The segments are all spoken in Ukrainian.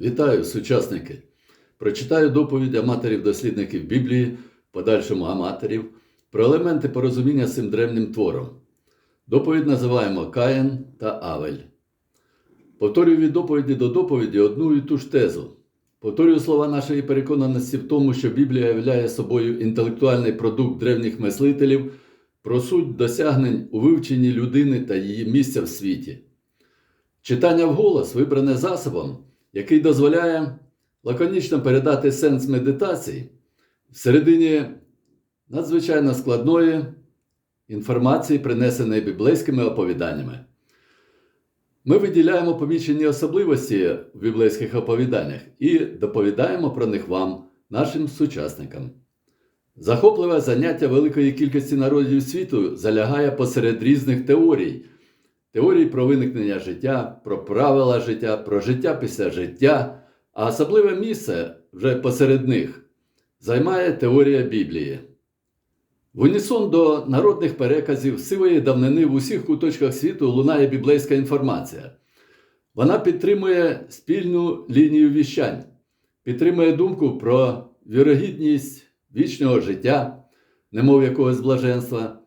Вітаю, сучасники! Прочитаю доповідь аматорів-дослідників Біблії, подальшому аматорів, про елементи порозуміння з цим древнім твором. Доповідь називаємо Каїн та Авель. Повторюю від доповіді до доповіді одну і ту ж тезу. Повторюю слова нашої переконаності в тому, що Біблія являє собою інтелектуальний продукт древніх мислителів про суть досягнень у вивченні людини та її місця в світі. Читання вголос вибране засобом, який дозволяє лаконічно передати сенс медитації всередині надзвичайно складної інформації, принесеної біблейськими оповіданнями. Ми виділяємо помічені особливості в біблейських оповіданнях і доповідаємо про них вам, нашим сучасникам. Захопливе заняття великої кількості народів світу залягає посеред різних теорій. Теорій про виникнення життя, про правила життя, про життя після життя, а особливе місце вже посеред них займає теорія Біблії. В унісон до народних переказів сивої давнини в усіх куточках світу лунає біблейська інформація. Вона підтримує спільну лінію віщань, підтримує думку про вірогідність вічного життя, немов якогось блаженства,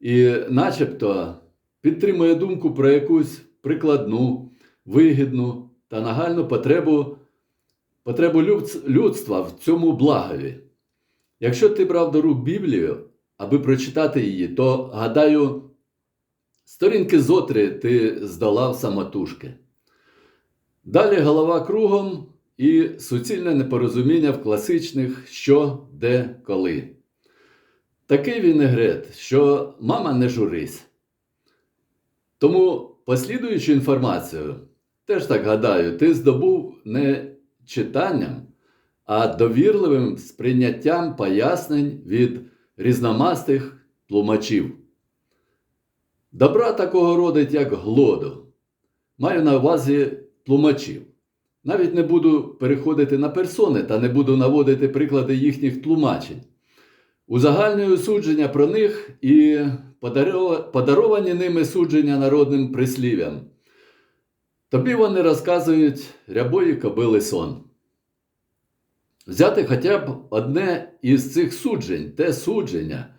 і начебто підтримує думку про якусь прикладну, вигідну та нагальну потребу, потребу людства в цьому благові. Якщо ти брав до рук Біблію, аби прочитати її, то, гадаю, сторінки зотри ти здолав самотужки. Далі голова кругом і суцільне непорозуміння в класичних що, де, коли. Такий він вінегрет, що мама не журись. Тому, послідуючу інформацію, теж так гадаю, ти здобув не читанням, а довірливим сприйняттям пояснень від різномастих тлумачів. Добра такого родить, як глоду. Маю на увазі тлумачів. Навіть не буду переходити на персони та не буду наводити приклади їхніх тлумачень. Узагальнюю судження про них і подаровані ними судження народним прислів'ям. Тобі вони розказують рябої кобили сон. Взяти хоча б одне із цих суджень, те судження,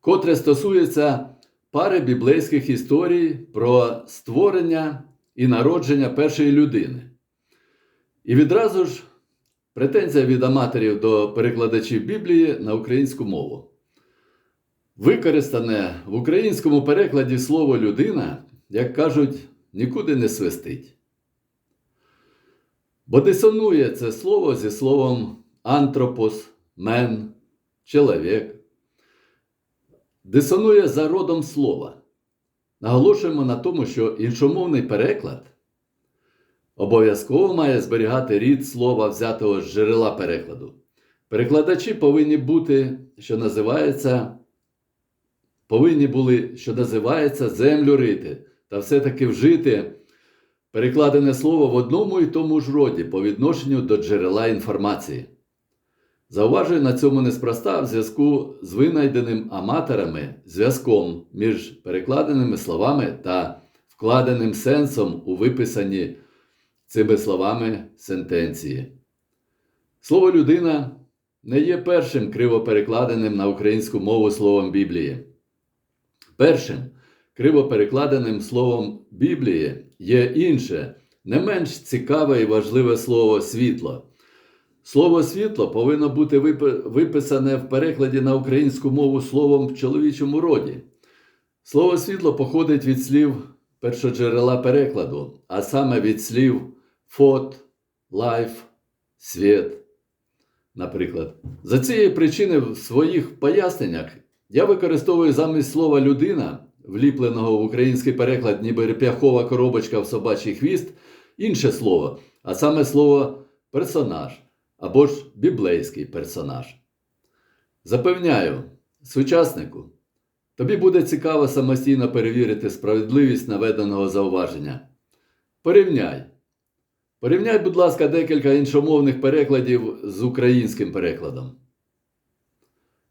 котре стосується пари біблейських історій про створення і народження першої людини. І відразу ж претензія від аматорів до перекладачів Біблії на українську мову. Використане в українському перекладі слово людина, як кажуть, нікуди не свистить. Бо дисонує це слово зі словом антропос, мен, чоловік. Дисонує за родом слова. Наголошуємо на тому, що іншомовний переклад обов'язково має зберігати рід слова, взятого з джерела перекладу. Перекладачі повинні бути, що називається, повинні були, що називається, землю рити, та все-таки вжити перекладене слово в одному і тому ж роді по відношенню до джерела інформації. Зауважую на цьому неспроста в зв'язку з винайденим аматорами зв'язком між перекладеними словами та вкладеним сенсом у виписані цими словами сентенції. Слово людина не є першим криво перекладеним на українську мову словом Біблії. Першим криво перекладеним словом Біблії є інше, не менш цікаве і важливе слово світло. Слово світло повинно бути виписане в перекладі на українську мову словом в чоловічому роді. Слово світло походить від слів першоджерела перекладу, а саме від слів фот, лайф, світ. Наприклад, за цієї причини в своїх поясненнях я використовую замість слова людина, вліпленого в український переклад, ніби реп'яхова коробочка в собачий хвіст, інше слово, а саме слово персонаж або ж біблейський персонаж. Запевняю, сучаснику, тобі буде цікаво самостійно перевірити справедливість наведеного зауваження. Порівняй. Порівняй, будь ласка, декілька іншомовних перекладів з українським перекладом.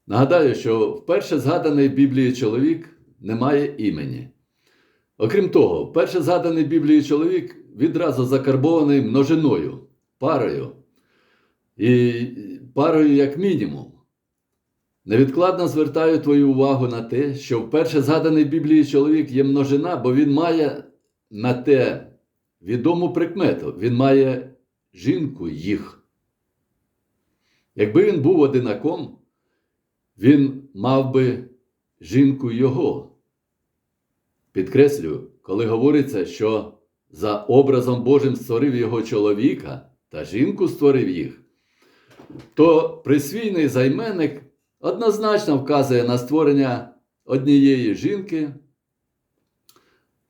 Нагадаю, що вперше згаданий в Біблії чоловік не має імені. Окрім того, вперше згаданий в Біблії чоловік відразу закарбований множиною парою. І парою як мінімум. Невідкладно звертаю твою увагу на те, що вперше згаданий в Біблії чоловік є множина, бо він має на те відому прикмету, він має жінку їх. Якби він був одинаком, він мав би жінку його. Підкреслюю, коли говориться, що за образом Божим створив його чоловіка та жінку створив їх, то присвійний займенник однозначно вказує на створення однієї жінки,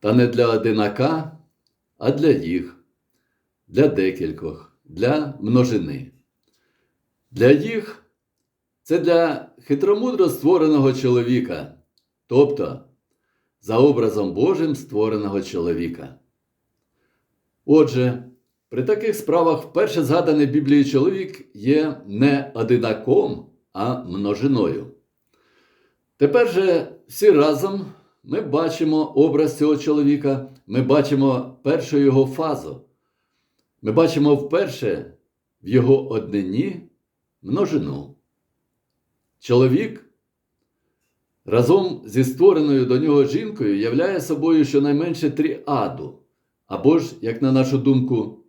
та не для одинака, а для їх, для декількох, для множини. Для їх це для хитромудро створеного чоловіка, тобто за образом Божим створеного чоловіка. Отже, при таких справах вперше згаданий в Біблії чоловік є не одинаком, а множиною. Тепер же всі разом ми бачимо образ цього чоловіка, ми бачимо першу його фазу. Ми бачимо вперше в його однині множину. Чоловік разом зі створеною до нього жінкою являє собою щонайменше тріаду, або ж, як на нашу думку,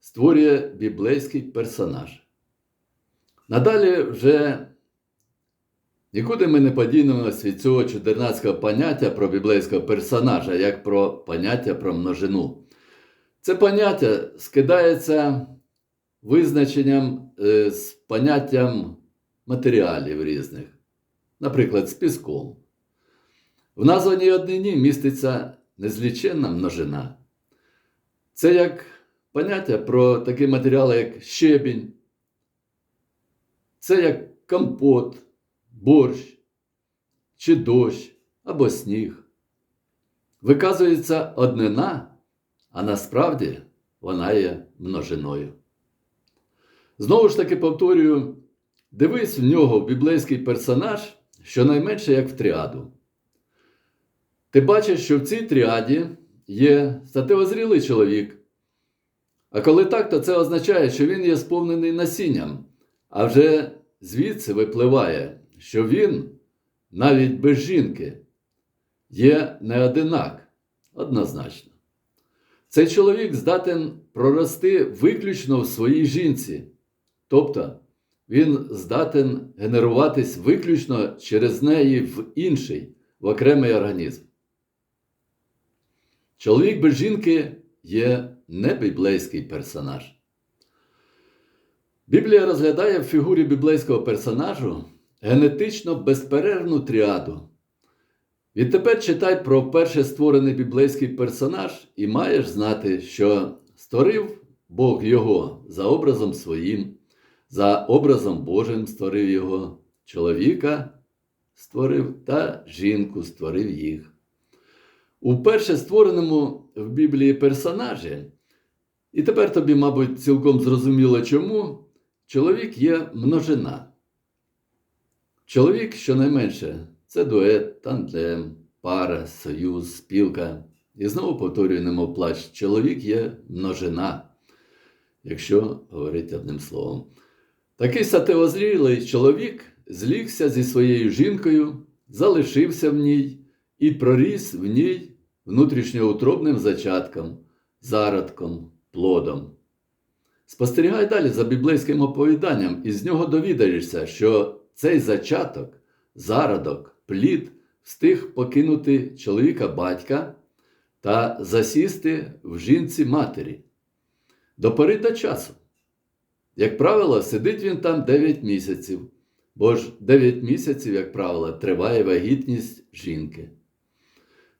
створює біблейський персонаж. Надалі вже нікуди ми не подінемося від цього чудернацького поняття про біблейського персонажа, як про поняття про множину. Це поняття скидається визначенням е, з поняттям матеріалів різних, наприклад, з піском. В названій однині міститься незліченна множина. Це як поняття про такі матеріали, як щебінь, це як компот, борщ чи дощ або сніг. Виказується однина, а насправді вона є множиною. Знову ж таки повторюю, дивись в нього біблейський персонаж щонайменше як в тріаду. Ти бачиш, що в цій тріаді є статевозрілий чоловік. А коли так, то це означає, що він є сповнений насінням, а вже звідси випливає, що він навіть без жінки є не одинак, однозначно. Цей чоловік здатен прорости виключно в своїй жінці, тобто він здатен генеруватись виключно через неї в інший, в окремий організм. Чоловік без жінки є не біблейський персонаж. Біблія розглядає в фігурі біблейського персонажу генетично безперервну тріаду. Відтепер читай про вперше створений біблейський персонаж і маєш знати, що створив Бог його за образом своїм, за образом Божим створив його, чоловіка створив та жінку створив їх. У вперше створеному в Біблії персонажі, і тепер тобі, мабуть, цілком зрозуміло чому, чоловік є множина. Чоловік, щонайменше, це дует, тандем, пара, союз, спілка. І знову повторюю, немов плач, чоловік є множина, якщо говорити одним словом. Такий сатеозрілий чоловік злігся зі своєю жінкою, залишився в ній і проріс в ній внутрішньоутробним зачатком, зародком, плодом. Спостерігай далі за біблейським оповіданням, і з нього довідаєшся, що цей зачаток, зародок, плід встиг покинути чоловіка батька та засісти в жінці матері. До пори до часу. Як правило, сидить він там 9 місяців, бо ж 9 місяців, як правило, триває вагітність жінки.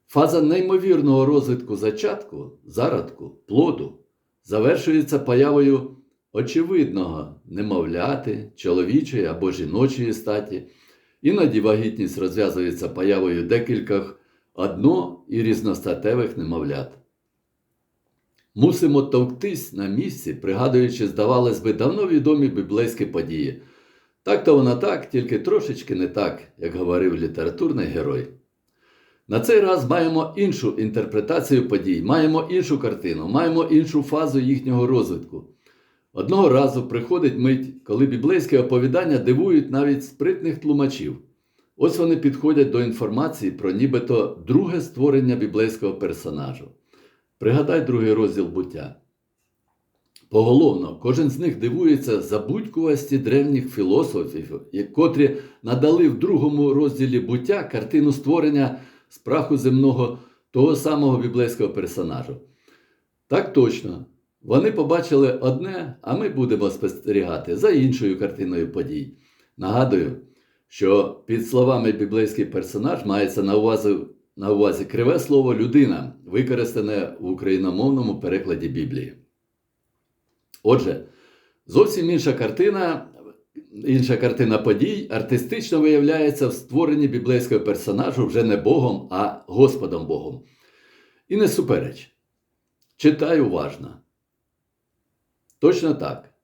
Фаза неймовірного розвитку зачатку, зародку, плоду завершується появою очевидного немовляти, чоловічої або жіночої статі. Іноді вагітність розв'язується появою декількох одно- і різностатевих немовлят. Мусимо товктись на місці, пригадуючи, здавалось би, давно відомі біблейські події. Так то воно так, тільки трошечки не так, як говорив літературний герой. На цей раз маємо іншу інтерпретацію подій, маємо іншу картину, маємо іншу фазу їхнього розвитку. Одного разу приходить мить, коли біблейські оповідання дивують навіть спритних тлумачів. Ось вони підходять до інформації про нібито друге створення біблейського персонажу. Пригадай другий розділ буття. Поголовно, кожен з них дивується забудькувості древніх філософів, котрі надали в другому розділі буття картину створення з праху земного того самого біблейського персонажу. Так точно, вони побачили одне, а ми будемо спостерігати за іншою картиною подій. Нагадую, що під словами біблейський персонаж мається на увазі, на увазі криве слово людина, використане в україномовному перекладі Біблії. Отже, зовсім інша картина, інша картина подій артистично виявляється в створенні біблейського персонажу вже не Богом, а Господом Богом. І не супереч. Читай уважно. Точно так.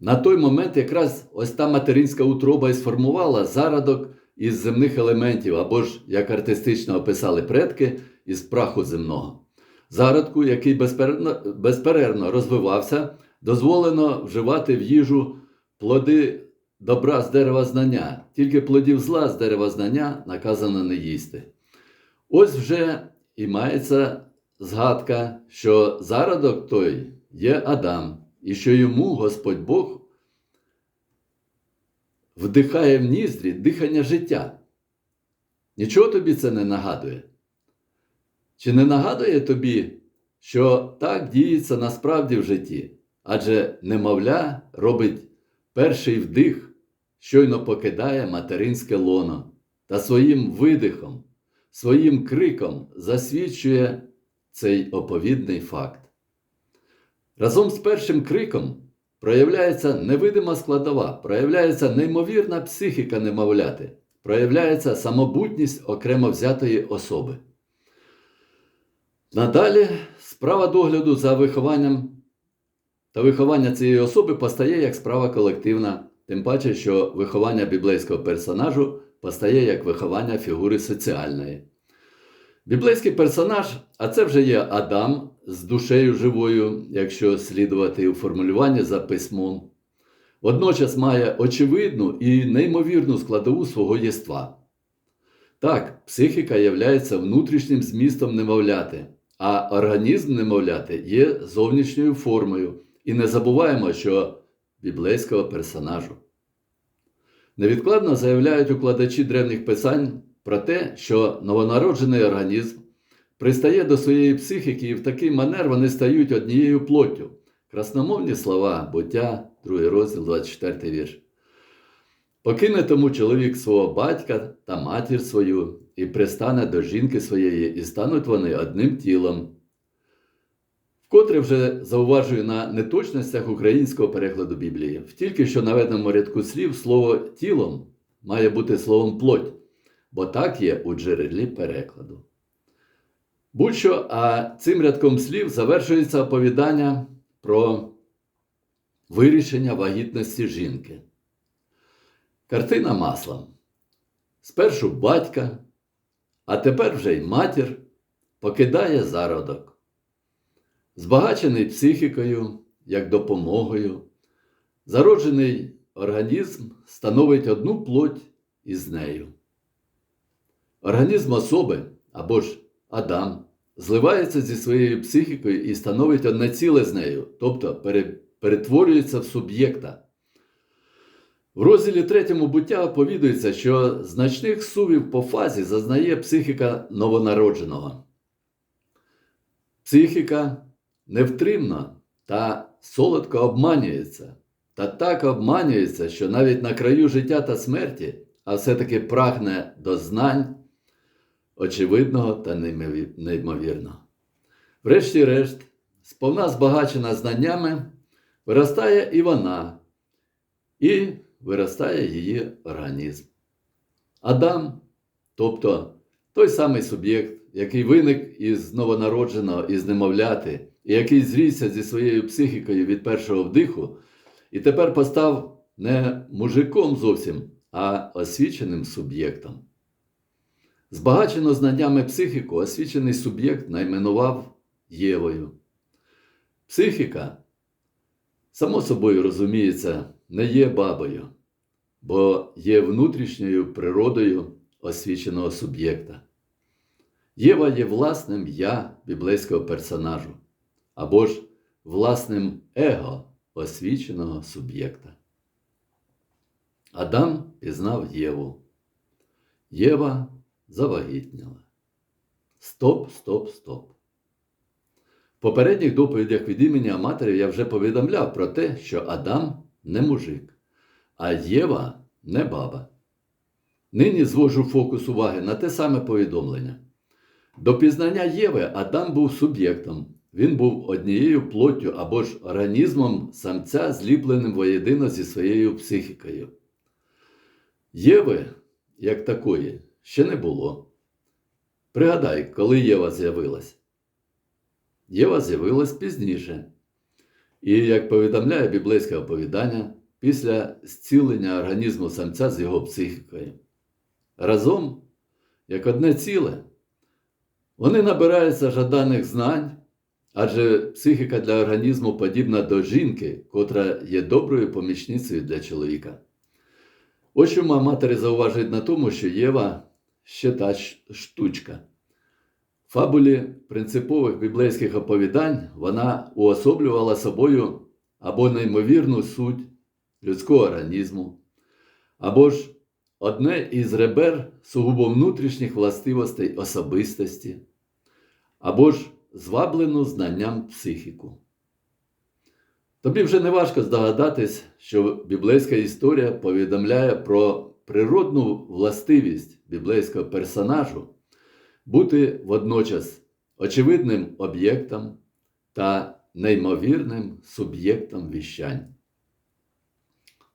На той момент якраз ось та материнська утроба і сформувала зародок із земних елементів, або ж, як артистично описали предки, із праху земного. Зародку, який безперервно, безперервно розвивався, дозволено вживати в їжу плоди добра з дерева знання, тільки плодів зла з дерева знання наказано не їсти. Ось вже і мається згадка, що зародок той є Адам, і що йому Господь Бог вдихає в ніздрі дихання життя. Нічого тобі це не нагадує? Чи не нагадує тобі, що так діється насправді в житті? Адже немовля робить перший вдих, щойно покидає материнське лоно та своїм видихом, своїм криком засвідчує цей оповідний факт. Разом з першим криком проявляється невидима складова, проявляється неймовірна психіка немовляти, проявляється самобутність окремо взятої особи. Надалі справа догляду за вихованням та виховання цієї особи постає як справа колективна, тим паче, що виховання біблейського персонажу постає як виховання фігури соціальної. Біблейський персонаж, а це вже є Адам з душею живою, якщо слідувати у формулюванні за письмом, водночас має очевидну і неймовірну складову свого єства. Так, психіка являється внутрішнім змістом немовляти, а організм немовляти є зовнішньою формою. І не забуваємо, що біблейського персонажу. Невідкладно заявляють укладачі древніх писань про те, що новонароджений організм пристає до своєї психіки, і в такий манер вони стають однією плоттю. Красномовні слова, буття, 2 розділ, 24 вірш. Покине тому чоловік свого батька та матір свою, і пристане до жінки своєї, і стануть вони одним тілом. Вкотре вже зауважую на неточностях українського перекладу Біблії. В тільки що наведеному рядку слів слово тілом має бути словом плоть, бо так є у джерелі перекладу. Будь-що, а цим рядком слів завершується оповідання про вирішення вагітності жінки. Картина маслом. Спершу батька, а тепер вже й матір покидає зародок. Збагачений психікою як допомогою, зароджений організм становить одну плоть із нею. Організм особи або ж Адам зливається зі своєю психікою і становить одне ціле з нею, тобто перетворюється в суб'єкта. В розділі третьому буття оповідується, що значних сувів по фазі зазнає психіка новонародженого. Психіка невтримно та солодко обманюється, та так обманюється, що навіть на краю життя та смерті, а все-таки прагне до знань очевидного та неймовірного. Врешті-решт, сповна збагачена знаннями, виростає і вона, і виростає її організм. Адам, тобто той самий суб'єкт, який виник із новонародженого, із немовляти, і який зрісся зі своєю психікою від першого вдиху, і тепер постав не мужиком зовсім, а освіченим суб'єктом. Збагачено знаннями психіку, освічений суб'єкт найменував Євою. Психіка само собою розуміється, не є бабою, бо є внутрішньою природою освіченого суб'єкта. Єва є власним я біблейського персонажу, або ж власним его освіченого суб'єкта. Адам пізнав Єву. Єва завагітніла. Стоп, стоп, стоп. В попередніх доповідях від імені Аматорів я вже повідомляв про те, що Адам не мужик, а Єва не баба. Нині звожу фокус уваги на те саме повідомлення. До пізнання Єви Адам був суб'єктом. Він був однією плоттю або ж організмом самця, зліпленим воєдино зі своєю психікою. Єви, як такої, ще не було. Пригадай, коли Єва з'явилась. Єва з'явилась пізніше. І, як повідомляє біблейське оповідання, після зцілення організму самця з його психікою. Разом, як одне ціле, вони набираються жаданих знань, адже психіка для організму подібна до жінки, котра є доброю помічницею для чоловіка. Ось чому аматори зауважують на тому, що Єва ще та штучка. Фабулі принципових біблейських оповідань вона уособлювала собою або неймовірну суть людського організму, або ж одне із ребер сугубо внутрішніх властивостей особистості, або ж зваблену знанням психіку. Тобі вже не важко здогадатись, що біблейська історія повідомляє про природну властивість біблейського персонажу бути водночас очевидним об'єктом та неймовірним суб'єктом віщань.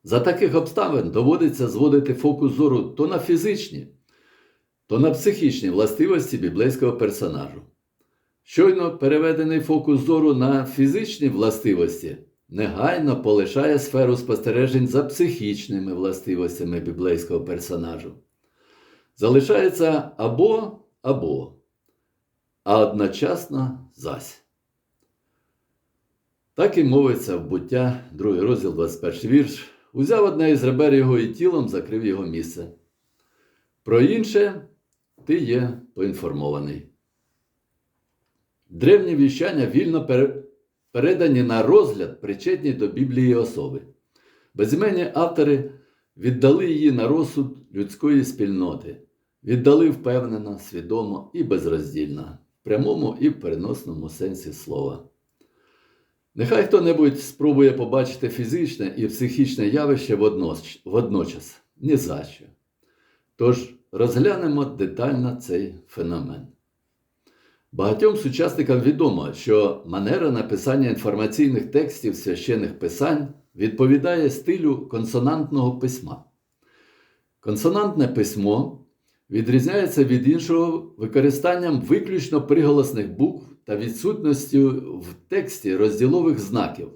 За таких обставин доводиться зводити фокус зору то на фізичні, то на психічні властивості біблейського персонажу. Щойно переведений фокус зору на фізичні властивості негайно полишає сферу спостережень за психічними властивостями біблейського персонажу. Залишається або або, а одночасно зась. Так і мовиться в буття, другий розділ, 21 вірш. Узяв одне із ребер його і тілом закрив його місце. Про інше ти є поінформований. Древні віщання вільно передані на розгляд, причетні до Біблії особи. Безіменні автори віддали її на розсуд людської спільноти, віддали впевнено, свідомо і безроздільно, в прямому і в переносному сенсі слова. Нехай хто-небудь спробує побачити фізичне і психічне явище водночас, ні за що. Тож розглянемо детально цей феномен. Багатьом сучасникам відомо, що манера написання інформаційних текстів священих писань відповідає стилю консонантного письма. Консонантне письмо відрізняється від іншого використанням виключно приголосних букв та відсутністю в тексті розділових знаків.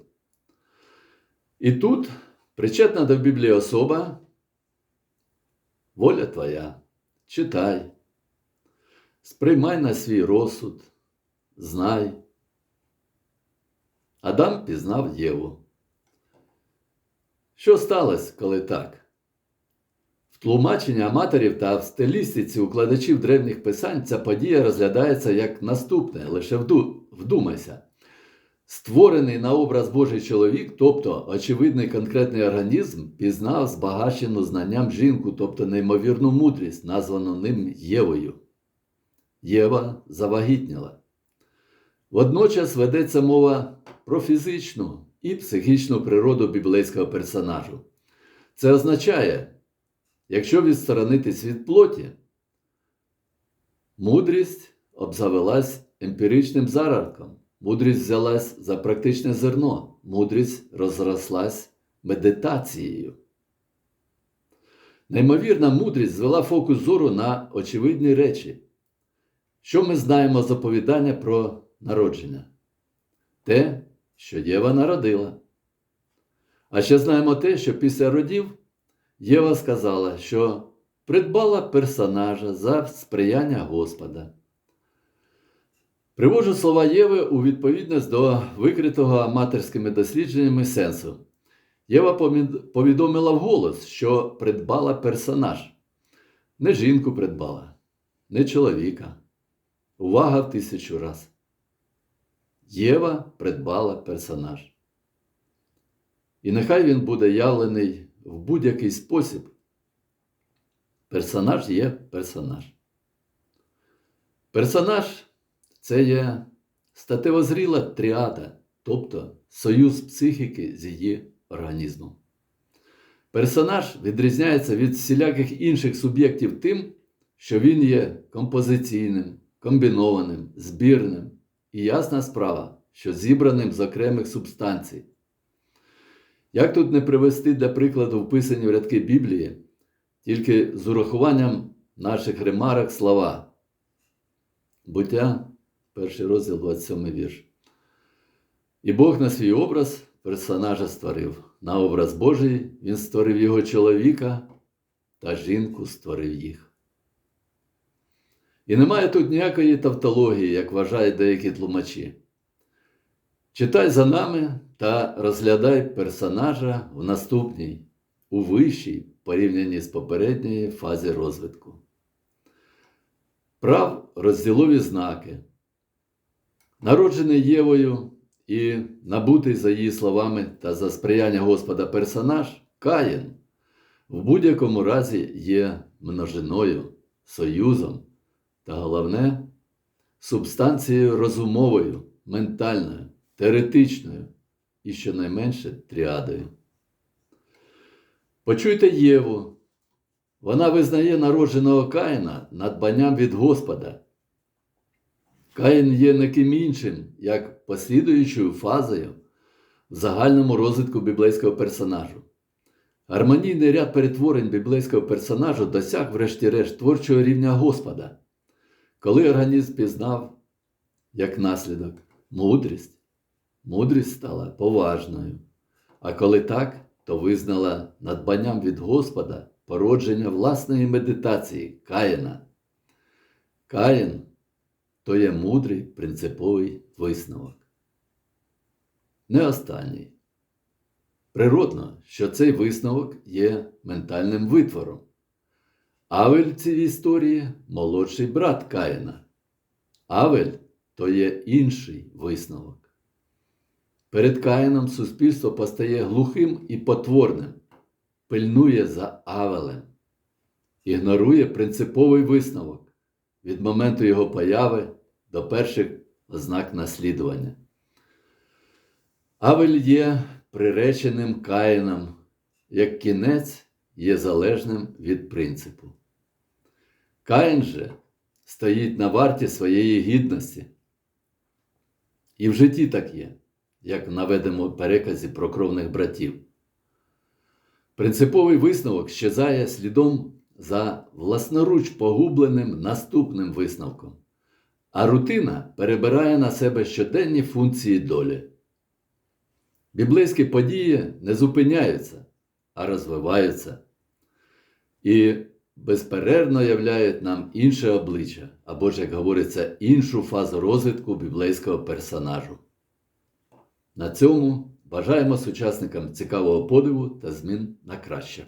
І тут причетна до Біблії особа, воля твоя, читай, сприймай на свій розсуд, знай. Адам пізнав Єву. Що сталося, коли так? В тлумаченні аматорів та в стилістиці укладачів древніх писань ця подія розглядається як наступне, лише вдумайся. Створений на образ Божий чоловік, тобто очевидний конкретний організм, пізнав збагачену знанням жінку, тобто неймовірну мудрість, названу ним Євою. Єва завагітніла. Водночас ведеться мова про фізичну і психічну природу біблейського персонажу. Це означає. Якщо відсторонитись від плоті, мудрість обзавелась емпіричним зародком, мудрість взялась за практичне зерно, мудрість розрослась медитацією. Неймовірна мудрість звела фокус зору на очевидні речі. Що ми знаємо з оповідання про народження? Те, що Єва народила. А ще знаємо те, що після родів. Єва сказала, що придбала персонажа за сприяння Господа. Приводжу слова Єви у відповідність до викритого аматорськими дослідженнями сенсу. Єва повідомила вголос, що придбала персонаж. Не жінку придбала, не чоловіка. Увага в тисячу раз. Єва придбала персонаж. І нехай він буде явлений в будь-який спосіб. Персонаж є персонаж. Персонаж це є статевозріла тріада, тобто союз психіки з її організмом. Персонаж відрізняється від всіляких інших суб'єктів тим, що він є композиційним, комбінованим, збірним і ясна справа, що зібраним з окремих субстанцій. Як тут не привести для прикладу вписані в рядки Біблії, тільки з урахуванням наших ремарок слова. Буття, перший розділ, 27 вірш. І Бог на свій образ персонажа створив. На образ Божий він створив його чоловіка та жінку створив їх. І немає тут ніякої тавтології, як вважають деякі тлумачі. Читай за нами та розглядай персонажа в наступній, у вищій, порівнянні з попередньої фазі розвитку. Прав розділові знаки. Народжений Євою і набутий за її словами та за сприяння Господа персонаж Каїн в будь-якому разі є множиною, союзом та головне субстанцією розумовою, ментальною, теоретичною і щонайменше тріадою. Почуйте Єву. Вона визнає народженого Каїна надбанням від Господа. Каїн є не ким іншим, як послідуючою фазою в загальному розвитку біблейського персонажу. Гармонійний ряд перетворень біблейського персонажу досяг, врешті-решт, творчого рівня Господа, коли організм пізнав, як наслідок, мудрість, мудрість стала поважною. А коли так, то визнала надбанням від Господа породження власної медитації Каїна. Каїн то є мудрий принциповий висновок. Не останній. Природно, що цей висновок є ментальним витвором. Авель в цій історії молодший брат Каїна. Авель то є інший висновок. Перед Каїном суспільство постає глухим і потворним, пильнує за Авелем, ігнорує принциповий висновок від моменту його появи до перших ознак наслідування. Авель є приреченим Каїном, як кінець є залежним від принципу. Каїн же стоїть на варті своєї гідності. І в житті так є, як наведемо в переказі про кровних братів. Принциповий висновок щезає слідом за власноруч погубленим наступним висновком, а рутина перебирає на себе щоденні функції долі. Біблейські події не зупиняються, а розвиваються і безперервно являють нам інше обличчя, або ж, як говориться, іншу фазу розвитку біблейського персонажу. На цьому бажаємо сучасникам цікавого подиву та змін на краще.